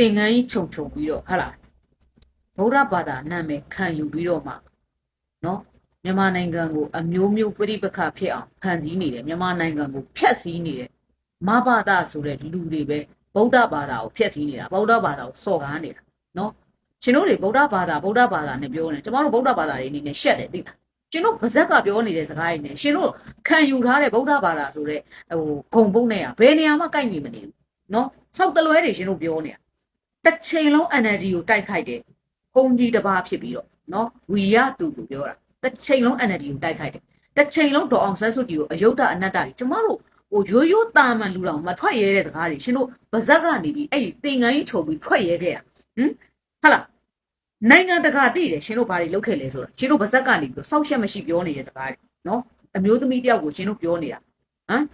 သင်္ကန်းကြီးခြုံခြုံပြီးတော့ဟာလားဗုဒ္ဓဘာသာနာမည်ခံယူပြီးတော့မှနော်မြန်မာနိုင်ငံကိုအမျိုးမျိုးပြိပခဖြစ်အောင်ဖန်တီးနေတယ်မြန်မာနိုင်ငံကိုဖျက်ဆီးနေတယ်မဘာသာဆိုတဲ့လူတွေပဲဗုဒ္ဓဘာသာကိုဖျက်ဆီးနေတာဗုဒ္ဓဘာသာကိုစော်ကားနေတာနော်ရှင်တို့တွေဗုဒ္ဓဘာသာဗုဒ္ဓဘာသာနဲ့ပြောနေကျမတို့ဗုဒ္ဓဘာသာတွေအနေနဲ့ရှက်တယ်သိလားရှင်တို့ဗဇက်ကပြောနေတဲ့စကားတွေနဲ့ရှင်တို့ခံယူထားတဲ့ဗုဒ္ဓဘာသာဆိုတဲ့ဟိုဂုံပုတ်နဲ့อ่ะဘယ်နေရာမှကိုက်ညီမနေဘူးနော်ဆောက်တလွဲတွေရှင်တို့ပြောနေတာ တစ်ချိန်လုံး energy ကိုတိုက်ခိုက်တယ်ပုံကြီးတစ်ပါးဖြစ်ပြီးတော့နော်ဝီရသူကိုပြောတာတစ်ချိန်လုံး energy ကိုတိုက်ခိုက်တယ်တစ်ချိန်လုံးဒေါ်အောင်ဆန်းစုကြည်ကိုအယုဒ္ဓအနတ္တတွေကျမတို့ဟိုရိုးရိုးတာမန်လူတော်မထွက်ရဲတဲ့စကားတွေရှင်တို့ဗဇက်ကနေပြီးအဲ့ဒီသင်္ကန်းကြီးချုပ်ပြီးထွက်ရဲခဲ့တာဟမ်ဟာလားနိုင်ငံတကာသိတယ်ရှင်တို့ဘာတွေလုပ်ခဲ့လဲဆိုတာရှင်တို့ဗဇက်ကနေပြီးတော့စောက်ရှက်မရှိပြောနေတဲ့စကားတွေနော်အမျိုးသမီးတယောက်ကိုရှင်တို့ပြောနေတာဟမ်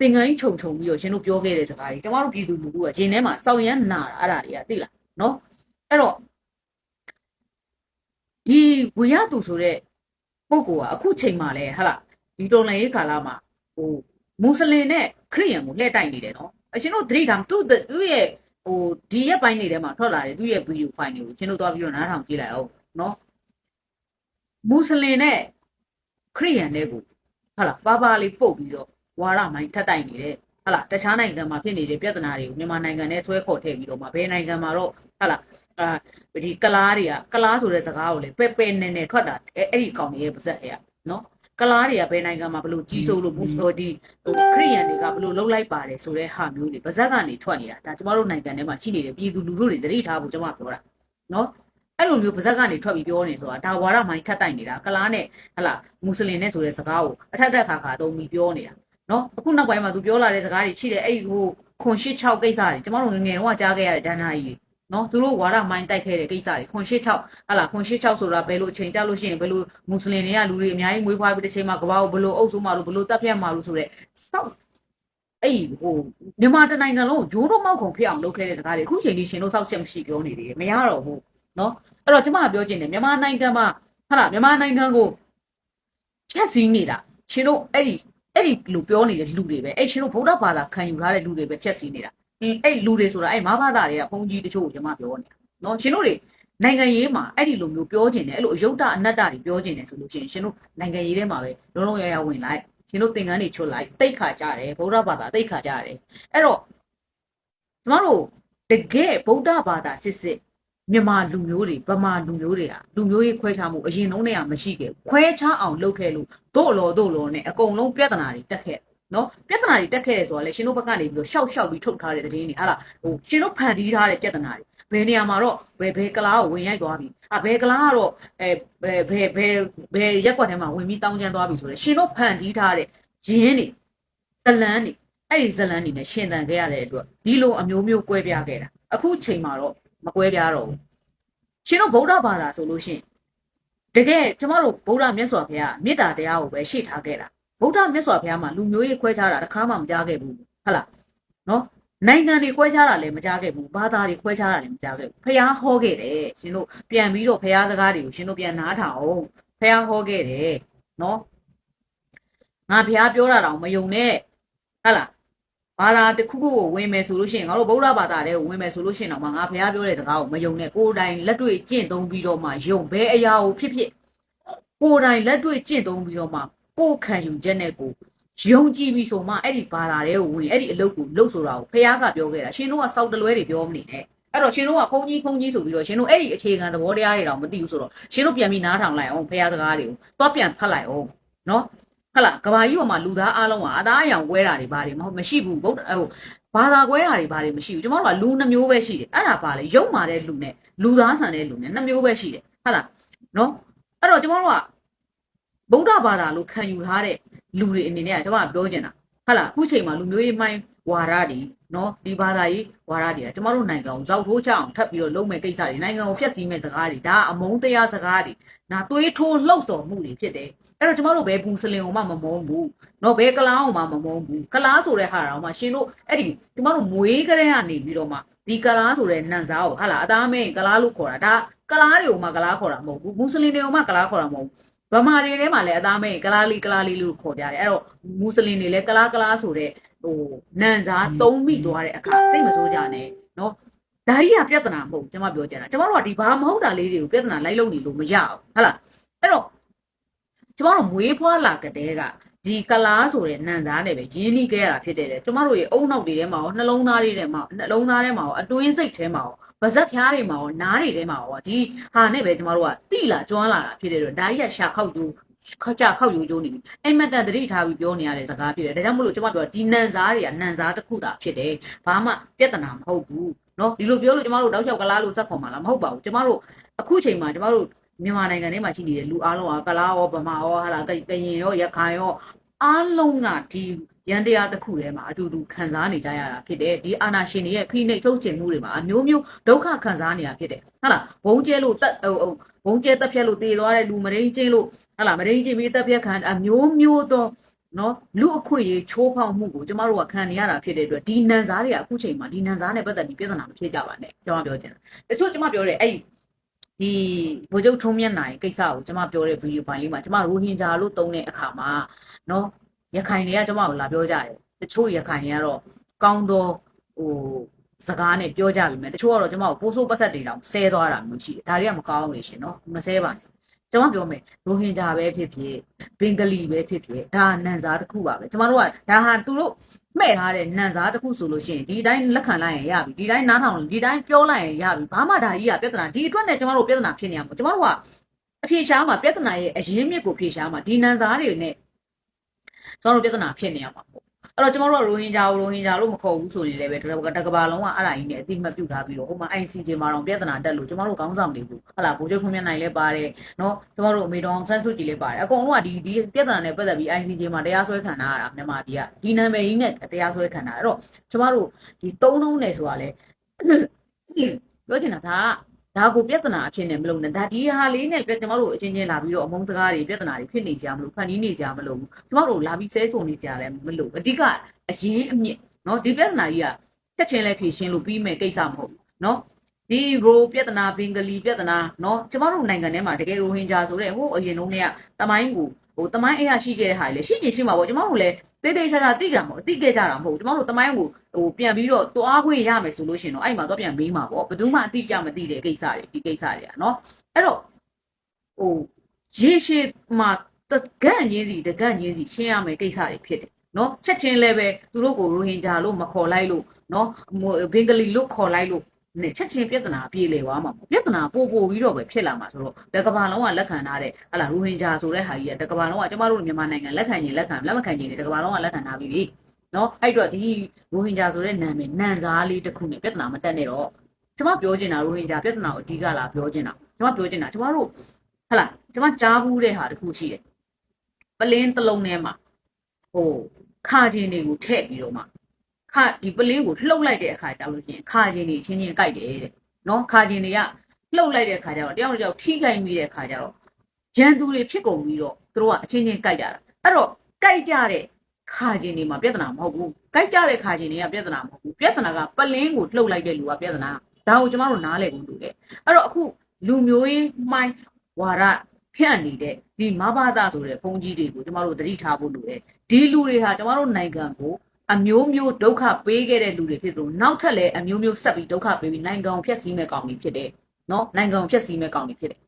သင်္ကန်းကြီးခြုံခြုံပြီးတော့ရှင်တို့ပြောခဲ့တဲ့စကားတွေကျမတို့ပြည်သူလူထုကရင်ထဲမှာစောက်ရမ်းနာတာအဲ့ဒါတွေကသိလားနော်အဲ့တော့ဒီဝေရသူဆိုတဲ့ပုဂ္ဂိုလ်ကအခုချိန်မှာလဲဟာလားဒီတော်လန်ရေးကာလမှာဟိုမွတ်စလင်နဲ့ခရစ်ယာန်ကိုလှည့်တိုက်နေတယ်နော်အရှင်တို့သတိထားသူ့သူ့ရဲ့ဟိုဒီရက်ပိုင်းတွေထဲမှာထွက်လာတယ်သူ့ရဲ့ဗီဒီယိုဖိုင်တွေကိုရှင်တို့သွားပြီးတော့နားထောင်ကြည့်လိုက်အောင်နော်မွတ်စလင်နဲ့ခရစ်ယာန်တွေကိုဟာလားပါပါလေးပုတ်ပြီးတော့ ဝါရမိုင်းထက်တိုက်နေတယ်ဟာလားတခြားနိုင်ငံမှာဖြစ်နေတဲ့ပြဿနာတွေကိုမြန်မာနိုင်ငံနဲ့ဆွဲခေါ်ထည့်ပြီးတော့မှဘယ်နိုင်ငံမှာတော့ဟာလားအာဒီကလားတွေကကလားဆိုတဲ့စကားကိုလေပဲ့ပဲ့နေနေထွက်တာအဲ့အဲ့ဒီကောင်တွေရဲ့ပါဇက်တွေကနော်ကလားတွေကဘယ်နိုင်ငံမှာဘလို့ကြီးစိုးလို့ဘူးဟိုဒီဟိုခရီးယန်တွေကဘလို့လှုပ်လိုက်ပါတယ်ဆိုတဲ့ဟာမျိုးတွေပါဇက်ကနေထွက်နေတာဒါကျမတို့နိုင်ငံထဲမှာရှိနေတဲ့ပြည်သူလူထုတွေတတိထားဖို့ကျမပြောတာနော်အဲ့လိုမျိုးပါဇက်ကနေထွက်ပြီးပြောနေဆိုတာဒါဝါရမိုင်းထက်တိုက်နေတာကလားနဲ့ဟလာမွတ်စလင်နဲ့ဆိုတဲ့စကားကိုအထက်တက်ခါခါသုံးပြီးပြောနေတာ နော်အခုနောက်ပိုင်းမှာသူပြောလာတဲ့စကားတွေရှိတယ်အဲ့ဒီဟိုခွန်ရှစ်6ကိစ္စတွေကျမတို့ငငယ်တော့ကြားခဲ့ရတဲ့ဒဏ္ဍာကြီးနော်သူတို့ဝါရမိုင်းတိုက်ခဲ့တဲ့ကိစ္စတွေခွန်ရှစ်6ဟလာခွန်ရှစ်6ဆိုတာဘယ်လိုအချိန်ကြလို့ရှိရင်ဘယ်လိုမွတ်စလင်တွေကလူတွေအများကြီးမွေးဖွားပြီးတစ်ချိန်မှာကဘာကိုဘယ်လိုအုပ်စိုးမှလို့ဘယ်လိုတပ်ဖြတ်မှလို့ဆိုတဲ့စောက်အဲ့ဟိုမြန်မာတနိုင်ငံလုံးဂျိုးတော့မောက်ခုံဖြစ်အောင်လုပ်ခဲ့တဲ့စကားတွေအခုချိန်ကြီးရှင်တို့စောက်ချက်မရှိပြောနေတယ်မရတော့ဘူးနော်အဲ့တော့ကျမကပြောချင်တယ်မြန်မာနိုင်ငံမှာဟာလားမြန်မာနိုင်ငံကိုဖြတ်စည်းနေတာရှင်တို့အဲ့ဒီ အဲ့ဒီလူပြောနေတဲ့လူတွေပဲအဲ့ရှင်တို့ဗုဒ္ဓဘာသာခံယူထားတဲ့လူတွေပဲဖြတ်စည်းနေတာအင်းအဲ့လူတွေဆိုတာအဲ့မဘာသာတွေကဘုန်းကြီးတချို့ကိုကျမပြောနေတာနော်ရှင်တို့တွေနိုင်ငံရေးမှာအဲ့ဒီလိုမျိုးပြောကျင်တယ်အဲ့လိုအယုဒ္ဓအနတ္တတွေပြောကျင်တယ်ဆိုလို့ရှိရင်ရှင်တို့နိုင်ငံရေးထဲမှာပဲလုံးလုံးရရဝင်လိုက်ရှင်တို့သင်္ကန်းတွေချွတ်လိုက်တိတ်ခါကြတယ်ဗုဒ္ဓဘာသာတိတ်ခါကြတယ်အဲ့တော့ကျမတို့တကယ်ဗုဒ္ဓဘာသာစစ်စစ် မြန်မာလူမျိုးတွေဗမာလူမျိုးတွေကလူမျိုးရေးခွဲခြားမှုအရင်တုန်းကမရှိခဲ့ဘူးခွဲခြားအောင်လုပ်ခဲ့လို့တို့လောတို့လောနဲ့အကုန်လုံးပြဿနာတွေတက်ခဲ့နော်ပြဿနာတွေတက်ခဲ့တယ်ဆိုတာလေရှင်တို့ဘက်ကနေပြီးတော့ရှောက်ရှောက်ပြီးထုတ်ထားတဲ့သတင်းတွေဟာလားဟိုရှင်တို့ဖန်တီးထားတဲ့ပြဿနာတွေဘယ်နေရာမှာတော့ဘယ်ဘယ်ကလားကိုဝင်ရိုက်သွားပြီအဘယ်ကလားကတော့အဲဘယ်ဘယ်ဘယ်ဘယ်ရက်ကွက်ထဲမှာဝင်ပြီးတောင်းကျမ်းသွားပြီဆိုတော့ရှင်တို့ဖန်တီးထားတဲ့ဂျင်းတွေဇလန်းတွေအဲ့ဒီဇလန်းတွေနဲ့ရှင်တန်ခဲ့ရတဲ့အတွက်ဒီလိုအမျိုးမျိုးကွဲပြားခဲ့တာအခုချိန်မှာတော့ မကွဲပြားတော့ဘူးရှင်တို့ဗုဒ္ဓဘာသာဆိုလို့ရှိရင်တကယ်ကျမတို့ဗုဒ္ဓမြတ်စွာဘုရားမေတ္တာတရားကိုပဲရှေ့ထားခဲ့တာဗုဒ္ဓမြတ်စွာဘုရားမှာလူမျိုးရေးခွဲခြားတာတစ်ခါမှမကြားခဲ့ဘူးဟုတ်လားနော်နိုင်ငံတွေခွဲခြားတာလည်းမကြားခဲ့ဘူးဘာသာတွေခွဲခြားတာလည်းမကြားခဲ့ဘူးဖះဟောခဲ့တယ်ရှင်တို့ပြန်ပြီးတော့ဖះစကားတွေကိုရှင်တို့ပြန်နားထောင်အောင်ဖះဟောခဲ့တယ်နော်ငါဖះပြောတာတော့မယုံနဲ့ဟုတ်လား ဘာသာတစ်ခုခုကိုဝင်မယ်ဆိုလို့ရှိရင်ငါတို့ဗုဒ္ဓဘာသာတဲ့ကိုဝင်မယ်ဆိုလို့ရှိရင်တော့ငါဖះပြောတဲ့စကားကိုမယုံနဲ့ကိုယ်တိုင်လက်တွေ့ကျင့်သုံးပြီးတော့မှယုံဘဲအရာကိုဖြစ်ဖြစ်ကိုယ်တိုင်လက်တွေ့ကျင့်သုံးပြီးတော့မှကိုယ်ခံယူချက်နဲ့ကိုယုံကြည်ပြီဆိုမှအဲ့ဒီဘာသာတွေကိုဝင်အဲ့ဒီအလုပ်ကိုလုပ်ဆိုတာကိုဖះကပြောခဲ့တာရှင်တို့ကစောက်တလွဲတွေပြောမနေနဲ့အဲ့တော့ရှင်တို့ကဖုန်းကြီးဖုန်းကြီးဆိုပြီးတော့ရှင်တို့အဲ့ဒီအခြေခံသဘောတရားတွေတော့မသိဘူးဆိုတော့ရှင်တို့ပြန်ပြီးနားထောင်လိုက်အောင်ဖះစကားတွေကိုသွားပြန်ဖတ်လိုက်အောင်နော် ဟလာကဘာကြီးပေါ်မှာလူသားအားလုံးကအသားအရောင်ကွဲတာတွေဘာတွေမဟုတ်မရှိဘူးဗုဒ္ဓဟိုဘာသာကွဲတာတွေဘာတွေမရှိဘူးကျွန်တော်တို့ကလူနှမျိုးပဲရှိတယ်အဲ့ဒါပါလေရုပ်မာတဲ့လူနဲ့လူသားဆန်တဲ့လူနဲ့နှမျိုးပဲရှိတယ်ဟုတ်လားနော်အဲ့တော့ကျွန်တော်တို့ကဗုဒ္ဓဘာသာလို့ခံယူထားတဲ့လူတွေအနေနဲ့ကကျွန်မပြောချင်တာဟုတ်လားအခုချိန်မှာလူမျိုးရေးမိုင်းဝါရတွေ နော်ဒီဘာသာရေးဝါဒတွေကကျမတို့နိုင်ငံကိုရောက်ထိုးချအောင်ထပ်ပြီးတော့လုံးမဲ့ကိစ္စတွေနိုင်ငံကိုဖျက်ဆီးမဲ့စကားတွေဒါအမုန်းတရားစကားတွေနာသွေးထိုးလှုပ်ဆော်မှုတွေဖြစ်တယ်အဲ့တော့ကျမတို့ဘယ်ဘူးစလင်အောင်မှမမုန်းဘူးနော်ဘယ်ကလားအောင်မှမမုန်းဘူးကလားဆိုတဲ့ဟာတော့မှရှင်တို့အဲ့ဒီကျမတို့မွေးကလေးကနေပြီးတော့မှဒီကလားဆိုတဲ့နန်စားကိုဟာလာအသားမင်းကလားလို့ခေါ်တာဒါကလားတွေကိုမှကလားခေါ်တာမဟုတ်ဘူးမွတ်စလင်တွေကိုမှကလားခေါ်တာမဟုတ်ဘူးဗမာတွေထဲမှာလည်းအသားမင်းကလားလေးကလားလေးလို့ခေါ်ကြတယ်အဲ့တော့မွတ်စလင်တွေလည်းကလားကလားဆိုတဲ့ ဟိုနန်စားသုံးမိသွားတဲ့အခါစိတ်မဆိုးကြနဲ့နော်ဒါကြီးကပြဿနာမဟုတ်ကျွန်မပြောချင်တာကျွန်တော်တို့ကဒီဘာမဟုတ်တာလေးတွေကိုပြဿနာလိုက်လုံနေလို့မရဘူးဟုတ်လားအဲ့တော့ကျွန်တော်တို့မွေးဖွားလာကတဲ့ကဒီကလားဆိုတဲ့နန်သားနဲ့ပဲရင်းနှီးခဲ့ရတာဖြစ်တယ်လေကျွန်တော်တို့ရဲ့အုံနောက်တွေထဲမှာရောနှလုံးသားတွေထဲမှာနှလုံးသားထဲမှာရောအတွင်းစိတ်ထဲမှာရောပါဇက်ဖျားတွေမှာရောနားတွေထဲမှာရောဒီဟာနဲ့ပဲကျမတို့ကတိလာကျွမ်းလာတာဖြစ်တယ်တော့ဒါကြီးကရှာခောက်ကျူး ခောက်ကြခောက်ယူကျိုးနေပြီအိမ်မက်တန်တတိထားပြီးပြောနေရတဲ့စကားဖြစ်တယ်ဒါကြောင့်မလို့ကျွန်မပြောဒီနန်စားတွေကနန်စားတစ်ခုတာဖြစ်တယ်ဘာမှပြဿနာမဟုတ်ဘူးเนาะဒီလိုပြောလို့ကျမတို့တောက်လျှောက်ကလားလို့စက်ခေါ်မှာလားမဟုတ်ပါဘူးကျမတို့အခုချိန်မှာကျမတို့မြန်မာနိုင်ငံထဲမှာရှိနေတဲ့လူအားလုံးကကလားရောဗမာရောဟာလားကရင်ရောရခိုင်ရောအားလုံးကဒီ ရန်တရားတစ်ခုထဲမှာအတူတူခံစားနေကြရတာဖြစ်တယ်ဒီအာနာရှင်တွေရဲ့ဖိနှိပ်ချုပ်ချယ်မှုတွေမှာအမျိုးမျိုးဒုက္ခခံစားနေရဖြစ်တယ်ဟုတ်လားဘုံကျဲလို့တက်ဟိုဘုံကျဲတက်ဖြတ်လို့တည်သွားတဲ့လူမရင်းချင်းလို့ဟုတ်လားမရင်းချင်းပြီးတက်ဖြတ်ခံအမျိုးမျိုးတော့နော်လူအခွင့်အရေးချိုးဖောက်မှုကိုကျမတို့ကခံနေရတာဖြစ်တဲ့အတွက်ဒီနန်စားတွေကအခုချိန်မှာဒီနန်စားနဲ့ပတ်သက်ပြီးပြဿနာမဖြစ်ကြပါနဲ့ကျွန်မပြောချင်တာတချို့ကျမပြောတဲ့အဲ့ဒီဗိုလ်ချုပ်ထုံးမြတ်နိုင်ကိစ္စကိုကျမပြောတဲ့ဗီဒီယိုပိုင်းလေးမှာကျမရိုဟင်ဂျာလို့သုံးတဲ့အခါမှာနော် ရခိုင်တွေကကျမကိုလာပြောကြတယ်တချို့ရခိုင်တွေကတော့ကောင်းသောဟိုစကားနဲ့ပြောကြပြီမယ်တချို့ကတော့ကျမကိုပိုးဆိုးပတ်ဆက်တွေတောင်ဆဲသွားတာမျိုးရှိတယ်ဒါတွေကမကောင်းလေရှင်နော်မဆဲပါနဲ့ကျွန်မပြောမယ်ရိုဟင်ဂျာပဲဖြစ်ဖြစ်ဘင်္ဂလီပဲဖြစ်ဖြစ်ဒါနန်စားတစ်ခုပါပဲကျမတို့ကဒါဟာသူတို့မှဲ့ထားတဲ့နန်စားတစ်ခုဆိုလို့ရှိရင်ဒီတိုင်းလက်ခံလိုက်ရင်ရပြီဒီတိုင်းနားထောင်ဒီတိုင်းပြောလိုက်ရင်ရပြီဘာမှဒါကြီးကပြဿနာဒီအတွက်နဲ့ကျမတို့ပြဿနာဖြစ်နေရမှာကျမတို့ကအဖြေရှားမှာပြဿနာရဲ့အရင်းမြစ်ကိုဖြေရှားမှာဒီနန်စားတွေနဲ့ ကျမတို့ပြဿနာဖြစ်နေရမှာပေါ့အဲ့တော့ကျမတို့ကရိုဟင်ဂျာကိုရိုဟင်ဂျာလို့မခေါ်ဘူးဆိုရင်လည်းပဲတကဘာလုံးကအဲ့ဒါကြီးနဲ့အတိမတ်ပြုတ်ထားပြီးတော့ဟိုမှာ ICJ မှာတော့ပြဿနာတက်လို့ကျမတို့ခေါင်းဆောင်တွေကိုဟလာဗိုလ်ချုပ်ဖွံ့မြတ်နိုင်လည်းပါတယ်နော်ကျမတို့အမေတော်ဆန်းစုကြည်လည်းပါတယ်အကုန်လုံးကဒီဒီပြဿနာနဲ့ပတ်သက်ပြီး ICJ မှာတရားစွဲခံထားရတာမြန်မာပြည်ကဒီနာမည်ကြီးနဲ့တရားစွဲခံတာအဲ့တော့ကျမတို့ဒီသုံးလုံးနဲ့ဆိုတာလေပြောချင်တာဒါက ဒါကိုပြဿနာအဖြစ်နဲ့မလုပ်နဲ့ဒါဒီဟာလေးနဲ့ပြကျမတို့အချင်းချင်းလာပြီးတော့အမုန်းစကားတွေပြဿနာတွေဖြစ်နေကြမလို့ဖန်တီးနေကြမလို့ကျမတို့လာပြီးဆဲဆုံနေကြလည်းမလို့အဓိကအရင်အမြင့်เนาะဒီပြဿနာကြီးကချက်ချင်းလဲဖြေရှင်းလို့ပြီးမဲ့ကိစ္စမဟုတ်ဘူးเนาะဒီရိုပြဿနာဘင်္ဂလီပြဿနာเนาะကျမတို့နိုင်ငံထဲမှာတကယ်ရိုဟင်ဂျာဆိုတဲ့ဟိုအရင်တုန်းကတမိုင်းကိုဟိုတမိုင်းအရာရှိခဲ့တဲ့ဟာလေရှိချင်ရှိမှာပေါ့ကျမတို့လည်း တိတ်တိတ်ချာချာတိကြတာမဟုတ်တိခဲ့ကြတာမဟုတ်ဘူးကျမတို့တမိုင်းကိုဟိုပြန်ပြီးတော့သွားခွင့်ရမယ်ဆိုလို့ရှင်တော့အဲ့ဒီမှာတော့ပြန်မေးမှာပေါ့ဘယ်သူမှအတိပြမသိတဲ့ကိစ္စတွေဒီကိစ္စတွေကနော်အဲ့တော့ဟိုရေရှည်မှာတကန့်ရင်းစီတကန့်ရင်းစီရှင်းရမယ်ကိစ္စတွေဖြစ်တယ်နော်ချက်ချင်းလည်းပဲသူတို့ကိုရိုဟင်ဂျာလို့မခေါ်လိုက်လို့နော်ဘင်္ဂလီလို့ခေါ်လိုက်လို့ နဲ့ချက်ချင်းပြဿနာပြေလေသွားမှာပေါ့ပြဿနာပို့ပို့ပြီးတော့ပဲဖြစ်လာမှာဆိုတော့တကဘာလုံးကလက်ခံထားတဲ့ဟလာရိုဟင်ဂျာဆိုတဲ့ဟာကြီးကတကဘာလုံးကကျမတို့မြန်မာနိုင်ငံလက်ခံရင်လက်ခံလက်မခံရင်တကဘာလုံးကလက်ခံထားပြီးပြီနော်အဲ့တော့ဒီရိုဟင်ဂျာဆိုတဲ့နာမည်နန်စားလေးတစ်ခုနဲ့ပြဿနာမတက်နဲ့တော့ကျမပြောချင်တာရိုဟင်ဂျာပြဿနာကိုအဓိကလာပြောချင်တာကျမပြောချင်တာကျမတို့ဟလာကျမကြားဘူးတဲ့ဟာတစ်ခုရှိတယ်ပလင်းတစ်လုံးထဲမှာဟိုခါချင်းတွေကိုထည့်ပြီးတော့မှ ခါဒီပလင်းကိုလှုပ်လိုက်တဲ့အခါတောက်လို့ရှိရင်ခါချင်းတွေချင်းချင်းကြိုက်တယ်တဲ့နော်ခါချင်းတွေကလှုပ်လိုက်တဲ့အခါကျတော့တယောက်တစ်ယောက်ထိခိုက်မိတဲ့အခါကျတော့ရန်သူတွေဖြစ်ကုန်ပြီးတော့သူတို့ကအချင်းချင်းကြိုက်ကြတာအဲ့တော့ကြိုက်ကြတဲ့ခါချင်းတွေမှာပြဿနာမဟုတ်ဘူးကြိုက်ကြတဲ့ခါချင်းတွေကပြဿနာမဟုတ်ဘူးပြဿနာကပလင်းကိုလှုပ်လိုက်တဲ့လူကပြဿနာဒါကိုကျမတို့နားလည်ဖို့လိုတယ်အဲ့တော့အခုလူမျိုးရေးမှိုင်းဝါရဖြန့်နေတဲ့ဒီမဘာသာဆိုတဲ့ဘုန်းကြီးတွေကိုကျမတို့သတိထားဖို့လိုတယ်ဒီလူတွေဟာကျမတို့နိုင်ငံကို အမျိုးမျိုးဒုက္ခပေးခဲ့တဲ့လူတွေဖြစ်လို့နောက်ထပ်လည်းအမျိုးမျိုးဆက်ပြီးဒုက္ခပေးပြီးနိုင်ငံကိုဖျက်ဆီးမဲ့ကောင်တွေဖြစ်တယ်နော်နိုင်ငံကိုဖျက်ဆီးမဲ့ကောင်တွေဖြစ်တယ်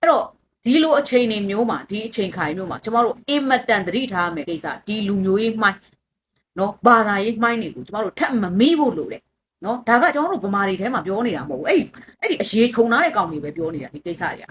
အဲ့တော့ဒီလိုအချိန်တွေမျိုးမှာဒီအချိန်ခါမျိုးမှာကျမတို့အင်မတန်သတိထားမယ်ကိစ္စဒီလူမျိုးရေးမှိုင်းနော်ဘာသာရေးမှိုင်းတွေကိုကျမတို့ထပ်မမေ့ဖို့လိုတယ်နော်ဒါကကျွန်တော်တို့ဗမာတွေထဲမှာပြောနေတာမဟုတ်ဘူးအဲ့အဲ့ဒီအရေးခြုံထားတဲ့ကောင်တွေပဲပြောနေတာဒီကိစ္စတွေက